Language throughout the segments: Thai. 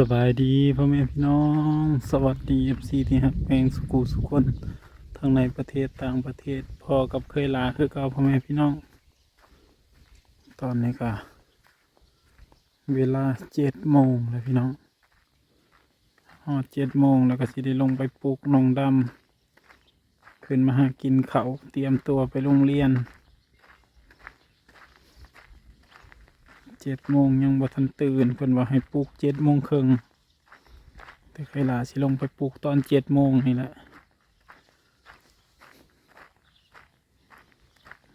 สบายดีพ่อแม่พี่น้อง สวัสดีเอฟซีที่ฮักเพลงสุกูสุคนทั้งในประเทศต่างประเทศพอกับเคยลาคือเก่าพ่อแม่พี่น้อง ตอนนี้ก็เวลาเจ็ดโมงแล้วพี่น้องฮอดเจ็ดโมงแล้วก็สิได้ลงไปปลูกนองดำขึ้นมาหากินเขาเตรียมตัวไปโรงเรียน เจ็ดโมงยังบ่ทันตื่นเพิ่นว่าให้ปลุกเจ็ดโมงครึ่งแต่เคยลาสิลงไปปลุกตอนเจ็ดโมงนี่แหละ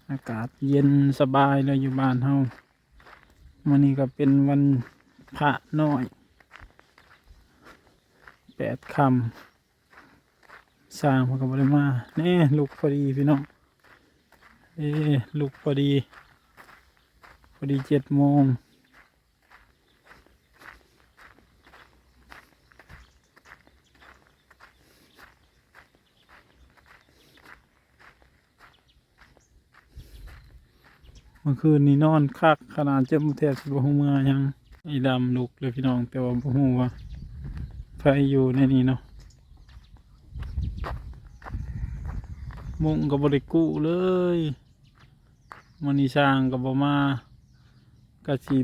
อากาศเย็นสบายเลยอยู่บ้านเฮาวันนี้ก็เป็นวันพระน้อยแปดคำสร้างมันก็บริมาแน่ลูกพอดีพี่น้องเอ้ลูกพอดี พอดีเจ็ดโมง เมื่อคืนนี้นอนคักขนาดเจ็บแทบสิบหัวเมื่อยังไอ้ดำลุกเลยพี่น้องแต่ว่าบ่ฮู้ว่าไฟอยู่ในนี้เนาะมุงกับบริกูเลยมันนี่ช่างกับบมากะสิ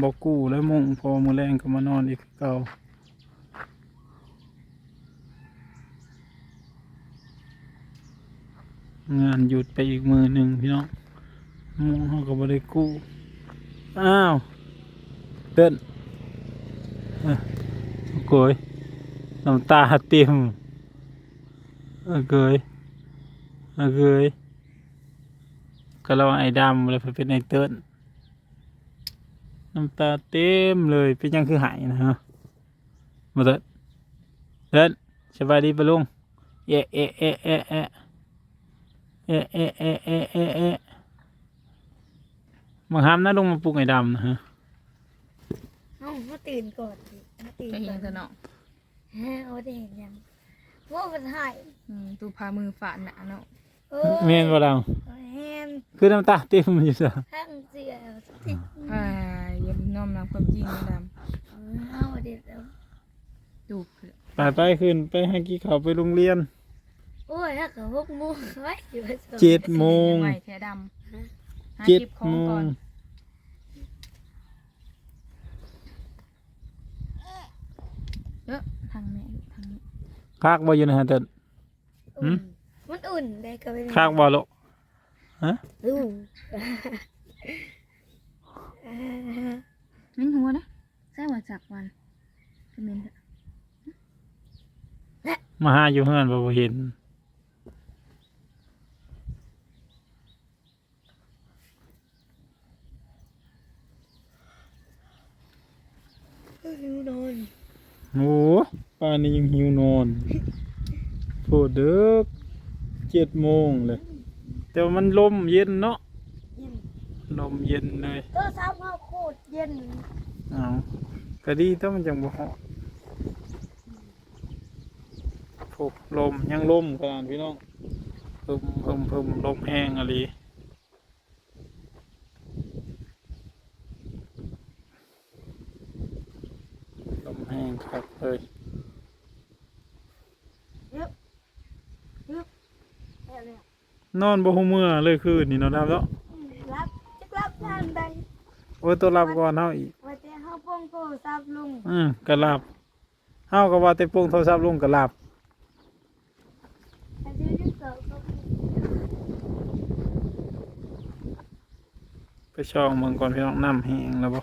บ่กู้แล้วมุงพอมือแรงก็มานอนอีกเก่างานหยุดไปอีกมือหนึ่งพี่น้อง มุงเขาก็บริกู้อ้าวเดินเอ้อโกยน้ำตาเต็มเออเกยเออเกยก็เราไอ้ดำเลยเป็นไอ้เติ้นน้ำตาเต็มเลยเป็นยังคือหายนะฮะมาเดินเดินสบายดีปะลุงเอะเอะเอะเอะเอะเอะเอะเอะเอะเอะเอะ มาห้ามนะลงมาปลุกไอ้ดำนะฮะเอ้ามาตื่นก่อนดิมาตื่นจะเห็ก่อนนซะเนาะฮะโอ้ได้เห็นยังว่ามันหายอืมตูพามือฝาดหนาเนาะเออเมนบ่ดังแฮมคือน้ำตาเต็มอยู่ซะข้างเสือติดอ่าอย่าน้อมนำความจริงนะดเออเอาเด็ดแล้วำดูเผื่อไปไปขึ้นไปให้กี่เขาวไปโรงเรียน โอ้ยถ้าเกิดพวกมูไว้อยู่ว่าสองเจ็ดโมงไหวแท้ดำ หาเจ็ดคลิปของโมก่องนเยอะทางแม่ทางนี้คากบ่อยู่นะฮะเติน หืม มันอุ่นได้ก็เป็นคากบ่ลูกฮะอุ่นมิ้นหัวนะใช่ว่าจากวันเป็นเมนเถอะมาหาอยู่เฮือนบ่บ่เห็น หิวนอนโอ้ป่านนี้ยังหิวนอนโพดเด้อเจ็ดโมงเลย แต่ว่ามันลมเย็นเนาะเย็นลมเย็นเลยก็ซ้ำเอาโคตรเย็นเอาก็ดีแต่มันจังบ่ฮอดโอ้ลมยังลมขนาดพี่น้องเพิ่มเพิ่มเพิ่มลมแห้งอะไรลมแห้ งครับเลยแค่เนี้ยนอนบ่หูเมื่อเลยคืนนี่เนาะครับแล้วรับจะรับทานใดโอ้ยตัวรับก่อนเฮาอีกว่าแต่เฮาป้องโทรศัพท์ลุงอืมก็รับเฮาก็ว่าแต่ปรุงโทรศัพท์ลงก็รับแต่ที่ที่เกิดก็ไปช่องเมืองก่อนพี่น้องน้ำแห้งแล้วบ่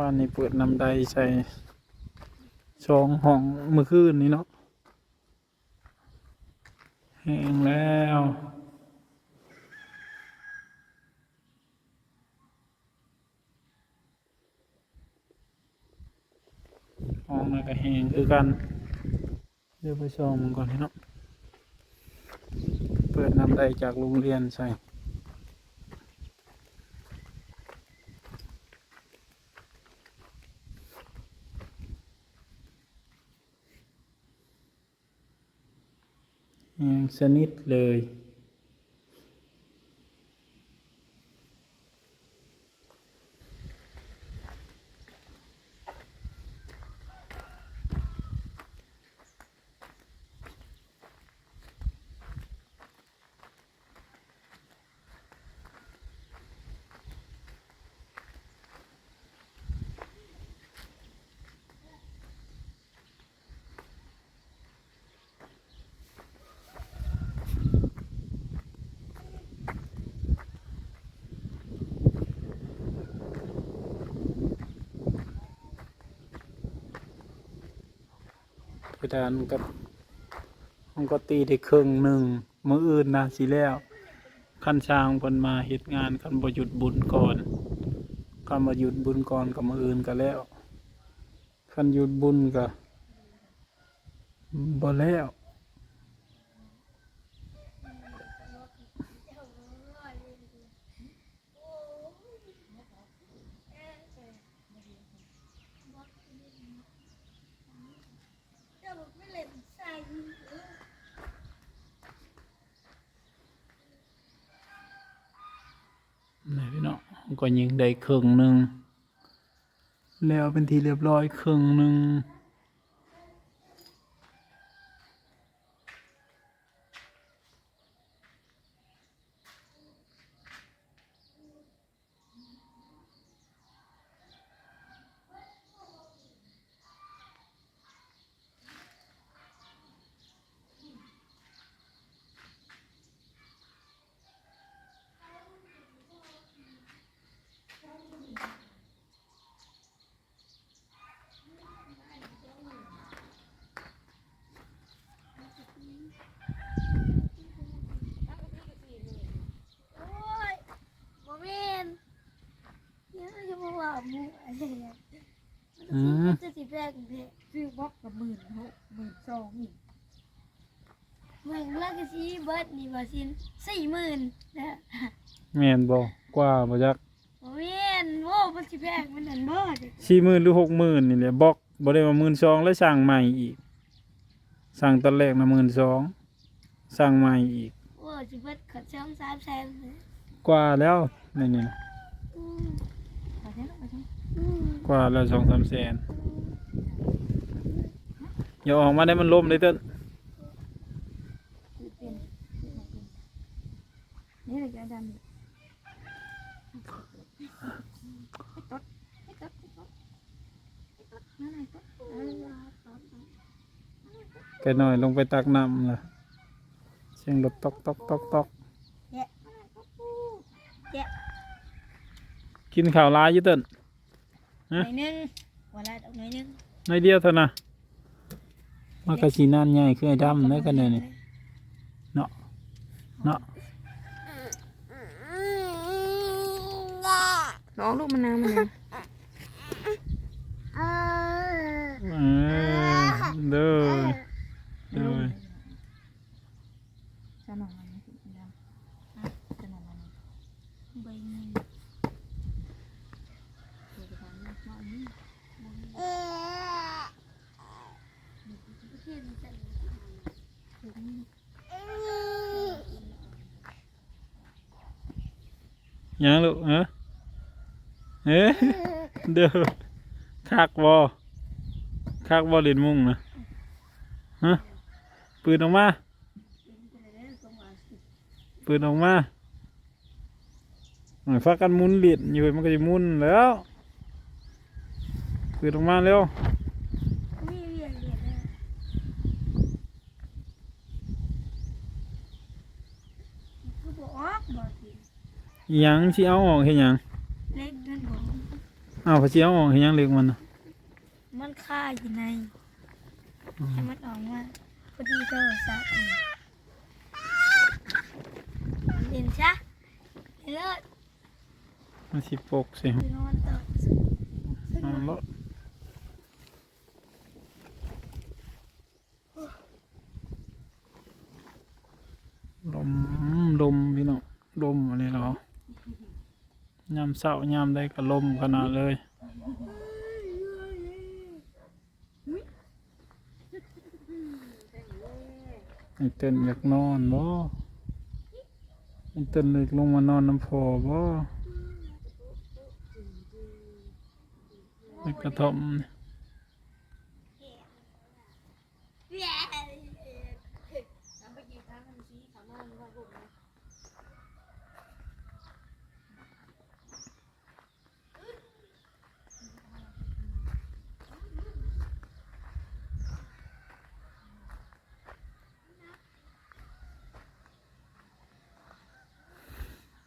ว่านนี้เปิดน้ำใดใส่ช่องห้องมือคืนนี้เนาะแห้งแล้วห้องนั้นก็แห้งคือกันเดี๋ยวไปช่องมันก่อนพี่น้องเปิดน้ำใดจากโรงเรียนใส่ สนิทเลย ดานกับมันก็ตีได้ครึ่งหนึ่งมืออื่นนะสิแล้วขันช้างเพิ่นมาเหตุงานคันบ่หยุดบุญก่อนคันบ่หยุดบุญก่อนกับมืออื่นก็แล้วคันหยุดบุญก็บ่แล้ว นี่พี่น้องก็ยิงได้ครึ่งหนึ่งแล้วเป็นทีเรียบร้อยครึ่งหนึ่ง โอ้ยโมเมนยังจะมาว่า หมูอะไรเนี่ยอืมมันจะสิแพงเด้ซื้อบล็อกกับหมื่นหกหมื่นสองอีกเมืองลากซีเบิร์ดนี่ว่าสินสี่หมื่นนะแม่นบ่กว่าบ่จักโมเมนโว้มันสิแพงมันนั่นบ่เด้สี่หมื่นหรือหกหมื่นนี่แหละบอกบ่ได้ว่าหมื่นสองแล้วสั่งใหม่อีก สั่งตอนแรกนะหมื่นสองสั่งใหม่อีก โอ้สิเบิร์ดขอช่องสามแสนเลยกว่าแล้วนี่นี่นะ อืม กว่าแล้วสองสามแสนอย่าออกมาได้มันล่มเลยเต้นคือเป็นนี่เลยจะดันให้ตดให้ตดให้ตดให้ตดนั่นไงตดเออตดตดแกหน่อยลงไปตักน้ำล่ะเสียงรถตอกตอกตอกตอกแยะแยะ กินข้าวหลายอยู่เต้นหน่อยหนึงวันละดอกหน่อยหนึงในอยเดียวเท่านะมากระสีนานใหญ่คือไอ้ดำนะกันเนี่ยนี่เนาะเนาะน้องลูกมันน้ำมันนะเออเออเด้อเด้อจะนอนมันนะพี่ดำจะนอนมันนะใบหนึ่ง เดี๋ยวจะทำนอนนี่ เออเทียนจันทร์ เดี๋ยวนี้ เออ ยังลูกเออเอ๊ะเด้อคักบ่คักบ่เล่นมุ่งนะฮะปืนออกมา ปืนออกมาหน่อยฟักกันมุนเหรียญอยู่มันก็จะมุนแล้ว ปืนออกมาเร็วบอกบอก อิหยังสิเอาออกเฮ็ดหยังเล็กนั่นบอกอ้าวพอสิเอาออกเฮ็ดหยังเล็กมันน่ะมันค่าอยู่ในให้มันออกมาพอดีโทรศัพท์เรียนซะเลิศมันสิปกสิไปนอนต่อเอาละลมลมพี่น้องลมอะไรเหรอยาม เศร้ายามไดก็ลมขนาดเลยไอ้เต้นอยากนอนบ่ไอ้เต้นเลยลงมานอนน้ำพอบ่ไอ้กระทอมนี่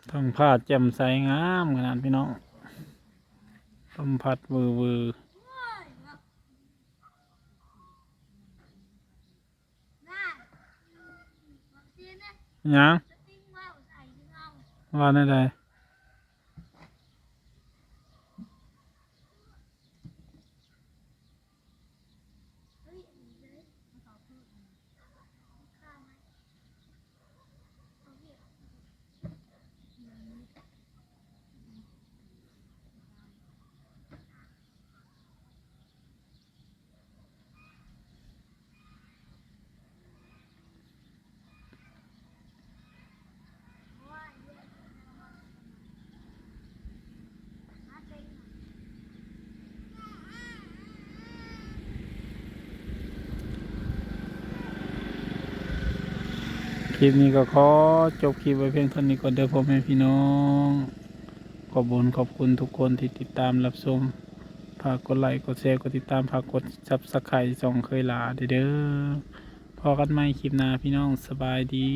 ต้องผ้าแจ่มใสงามขนาดพี่น้องต้มผัดวือวือยังว่าได้ด คลิปนี้ก็ขอจบคลิปไว้เพียงเท่านี้ก่อนเด้อพ่อแม่พี่น้อง ขอบคุญขอบคุณทุกคนที่ติดตามรับชมฝากกดไลค์กดแชร์กดติดตามฝากกดซับสไครต์ส่องเคยหลาเด้อเด้อพอกันใหม่คลิปหน้าพี่น้องสบายดี